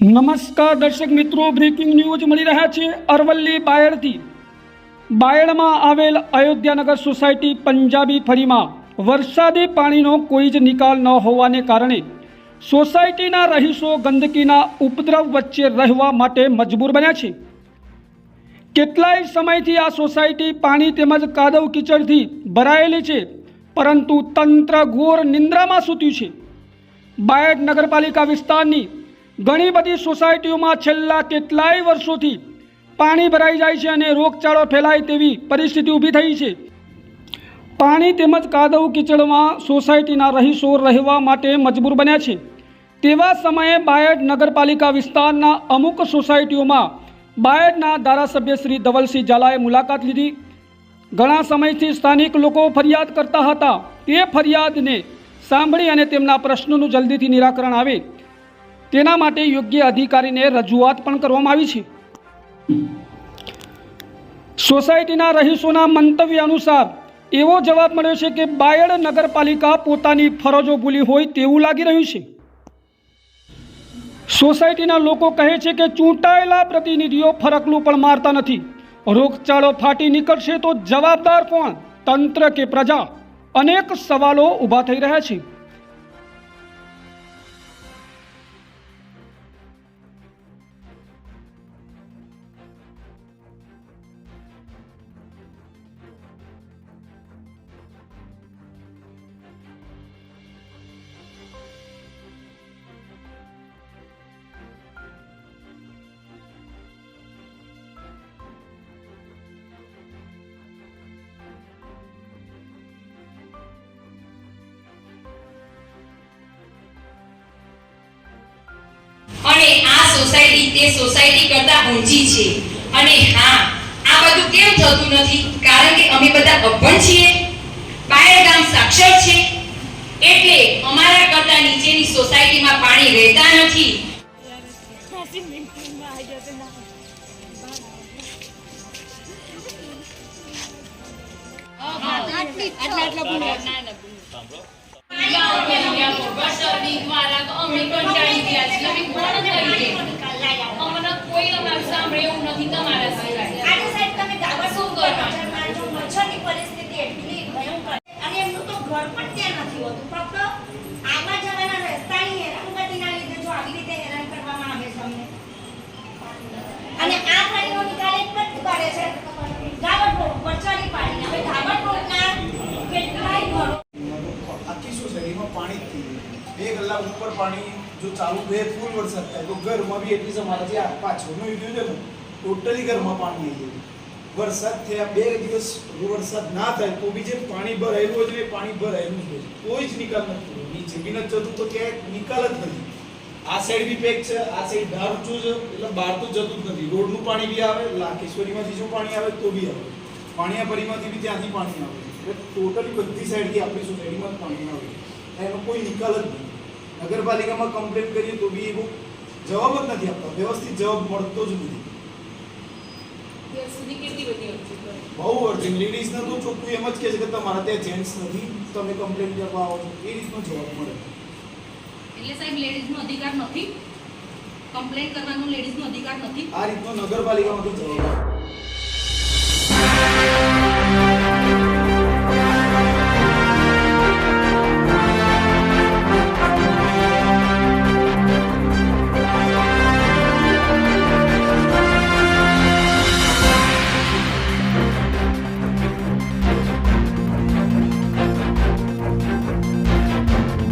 નમસ્કાર દર્શક મિત્રો બ્રેકિંગ ન્યૂઝ મળી રહ્યા છે અરવલ્લી બાયડથી. બાયડમાં આવેલ અયોધ્યાનગર સોસાયટી પંજાબી ફરીમાં વરસાદી પાણીનો કોઈ જ નિકાલ ન હોવાને કારણે સોસાયટીના રહીશો ગંદકીના ઉપદ્રવ વચ્ચે રહેવા માટે મજબૂર બન્યા છે. કેટલાય સમયથી આ સોસાયટી પાણી તેમજ કાદવ કીચડથી ભરાયેલી છે, પરંતુ તંત્ર ઘોર નિંદ્રામાં સૂત્યું છે. બાયડ નગરપાલિકા વિસ્તારની ઘણી બધી સોસાયટીઓમાં છેલ્લા કેટલાય વર્ષોથી પાણી ભરાઈ જાય છે અને રોગચાળો ફેલાય તેવી પરિસ્થિતિ ઊભી થઈ છે. પાણી તેમજ કાદવ કીચડમાં સોસાયટીના રહીશો રહેવા માટે મજબૂર બન્યા છે. તેવા સમયે બાયડ નગરપાલિકા વિસ્તારના અમુક સોસાયટીઓમાં બાયડના ધારાસભ્ય શ્રી ધવલસિંહ ઝાલાએ મુલાકાત લીધી. ઘણા સમયથી સ્થાનિક લોકો ફરિયાદ કરતા હતા. તે ફરિયાદને સાંભળી અને તેમના પ્રશ્નોનું જલ્દીથી નિરાકરણ આવે. તેના માટે યોગ્ય અધિકારીને રજૂઆત પણ કરવામાં આવી છે. સોસાયટીના રહીશોના મંતવ્ય અનુસાર, એવો જવાબ મળ્યો છે કે બાયડ નગરપાલિકા પોતાની ફરજો ભૂલી હોય તેવું લાગી રહ્યું છે. સોસાયટીના લોકો કહે છે કે ચૂંટાયેલા પ્રતિનિધિઓ ફરકલું પણ મારતા નથી. રોગચાળો ફાટી નીકળશે તો જવાબદાર કોણ? તંત્ર કે પ્રજા? અનેક સવાલો ઊભા થઈ રહ્યા છે. અને આ સોસાયટી તે સોસાયટી કરતા ઊંચી છે. અને હા, આ બધું કેમ થતું નથી? કારણ કે અમે બધા અભણ છીએ, બાયર ગામ સાક્ષર છે. એટલે અમારા કરતા નીચેની સોસાયટીમાં પાણી રહેતા નથી. વરસાદની દ્વારા તો અમે કંટાળી ગયા છીએ. અમે કોણ કરીએ? અમને કોઈ અમારું સાંભળે એવું નથી તમારા સિવાય. આની સાઈડ તમે ગાવા શું શું કરવાનું? કરવાનું મચ્છરની પરિસ્થિતિ એટલી ભયંકર અને એમનું તો ઘર પણ ત્યાં નથી હોતું. ફક્ત આવવા જવાના રસ્તાની હેરાનગતિના લીધે જો આવી રીતે હેરાન કરવામાં આવે છે અમને. અને આ પાણીનો નિકાલ એક જ કરે છે. પાણી ઉપર પાણી જો ચાલુ બે ફૂલ વરસાદ થાય, તો ઘરમાં બી એટલી સમારા પાછળનું ને ટોટલી ઘરમાં પાણી આવી ગયું વરસાદ થયા, બે દિવસ વરસાદ ના થાય, તો બી જે પાણી ભરાયેલું હોય એ પાણી ભરાયેલું હોય કોઈ જ નિકાલ નથી. નીચે બી નથી જતું તો ક્યાંય નિકાલ જ નથી. આ સાઈડ બી પેક છે, આ સાઈડ ધાર ઊંચું છે, એટલે બહાર તો જતું જ નથી. રોડનું પાણી બી આવે લાકેશ્વરીમાંથી જો પાણી આવે, તો બી આવે. પાણીયાપરીમાંથી બી ત્યાંથી પાણી આવે. એટલે ટોટલી બધી સાઈડથી આપણી સોસાયટીમાં પાણી આવે. એનો કોઈ નિકાલ જ નથી. નગરપાલિકામાં કમ્પ્લેન કરીએ તો બી એ બહુ જવાબ જ નથી આપતા. વ્યવસ્થિત જવાબ મળતો જ નથી. અત્યાર સુધી કેટલી બધી અરજી કરી? બહુ અર્જન્ટ લેડીઝને તો ચોખ્ખું એમ જ કહે છે કે તમારા ત્યાં જેન્ટ્સ નથી તમે કમ્પ્લેન કરવા આવો છો. એ રીતનો જવાબ મળે. એટલે સાહેબ લેડીઝ નો અધિકાર નથી? કમ્પ્લેન કરવાનો લેડીઝનો અધિકાર નથી? આ રીતનો નગરપાલિકામાંથી જવાબ આવે